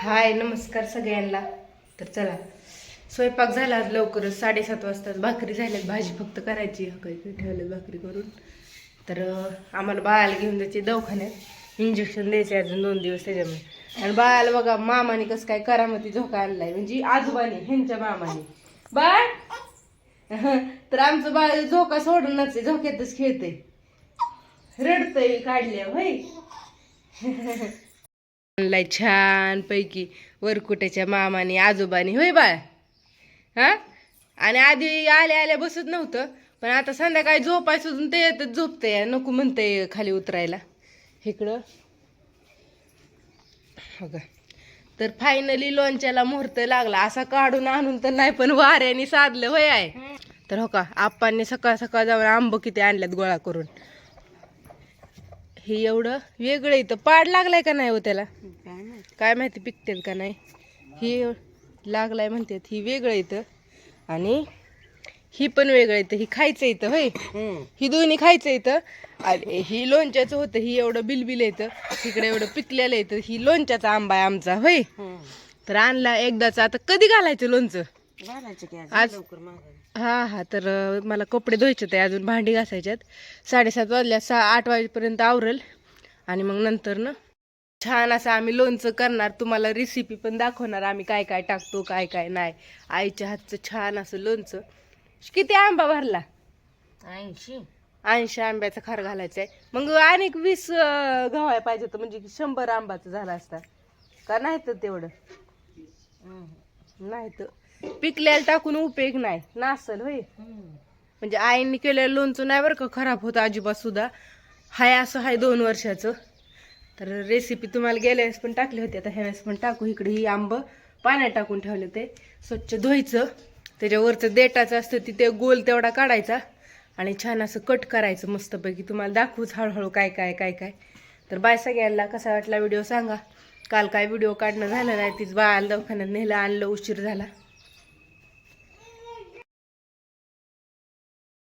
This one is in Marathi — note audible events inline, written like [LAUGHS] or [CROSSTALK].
हाय नमस्कार सगळ्यांना. तर चला स्वयंपाक झाला आज लवकरच साडेसात वाजता भाकरी झाल्यात भाजी फक्त करायची काही ठेवलं भाकरी करून. तर आम्हाला बाळाला घेऊन जायचे दवाखान्यात. इंजेक्शन द्यायचे अजून दोन दिवस त्याच्यामुळे. आणि बाळाला बघा मामाने कसं काय करामती झोका आणलाय. म्हणजे आजोबाने ह्यांच्या मामाने. बाळ! [LAUGHS] तर आमचं बाळ झोका सोडूनच आहे, झोक्यातच खेळतंय. रडतंय काढल्या होय? [LAUGHS] आणलाय छान पैकी वरकुट्याच्या मामाने आजोबाने. होय बाळ? हा? आणि आधी आल्या आल्या बसत नव्हतं पण आता संध्याकाळी झोपाय सुद्धा ते येतच झोपतंय. नको म्हणतंय खाली उतरायला. इकडं. हो का तर फायनली लोणच्याला मुहूर्त लागला. असा काढून आणून तर नाही पण वाऱ्याने साधलं. होय आहे तर हो का आप्पांनी सकाळ सकाळ जाऊन आंब किती आणल्यात गोळा करून. हे एवढं वेगळं इथं पाड लागलाय का नाही हो त्याला? काय माहिती? पिकतेत का नाही? ही लागलाय म्हणतात ही वेगळं इथं. आणि ही पण वेगळं इथं. ही खायचं इथं होय? ही दोन्ही खायचं इथं. आणि ही लोणच्याचं होतं ही एवढं बिलबिल येतं इकडे एवढं पिकलेलं येतं ही लोणच्याचा आंबा आहे आमचा होय? तर आणला एकदाच. आता कधी घालायचं लोणचं? आज हा हा तर मला कपडे धुवायचे ते अजून भांडी घासायच्यात. साडेसात वाजल्या सहा आठ वाजेपर्यंत आवरल. आणि मग नंतर ना छान असं आम्ही लोणचं करणार तुम्हाला रेसिपी पण दाखवणार आम्ही काय काय टाकतो काय काय नाही. आईच्या हातचं छान असं लोणचं. किती आंबा भरला? ऐंशी. ऐंशी आंब्याचा खार घालायचा आहे मग अनेक वीस अं, गव्हाळ्या पाहिजे होतं म्हणजे की शंभर आंबाचं झाला असता. का नाही तर तेवढं नाही तर पिकल्याला टाकून उपयोग नाही. नासल होय. म्हणजे आईने केलेलं लोणचं नाही बरं का खराब होतं अजिबात सुद्धा. हाय असं हाय दोन वर्षाचं. तर रेसिपी तुम्हाला गेल्या वेळेस पण टाकली होती आता ह्या वेळेस पण टाकू. इकडे ही आंब पाण्यात टाकून ठेवले ते स्वच्छ धुवायचं. त्याच्यावरचं देटाचं असतं ती ते गोल तेवढा काढायचा. आणि छान असं कट करायचं मस्तपैकी. तुम्हाला दाखवूच हळूहळू काय काय काय काय. तर बाय सगळ्यांना कसा वाटला व्हिडिओ सांगा. काल काय व्हिडिओ काढणं झालं नाही तीच बाळाला दवाखान्यात नेलं आणलं उशीर झाला.